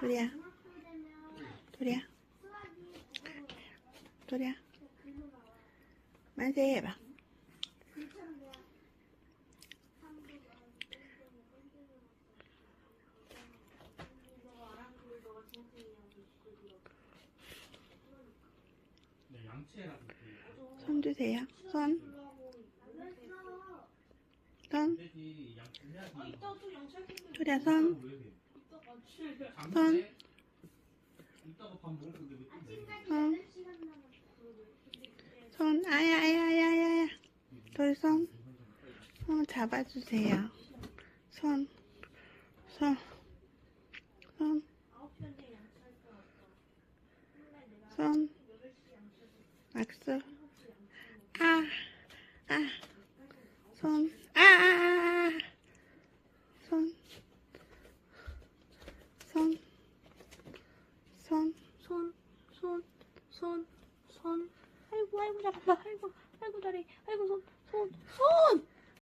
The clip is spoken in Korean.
도리야, 도리야, 도리야. 만세 해봐. 손 주세요. 손, 손. 도리야 손, 또? 손, 손. 아야, 아야, 아야, 아야. 도리 손, 손 잡아주세요. 손, 손, 손, 손. 악수. 아, 아. 손, 손, 손, 손, 손, 손, 손. 아이고, 아이고, 잘한다. 아이고, 아이고, 잘해. 아이고, 손, 손, 손!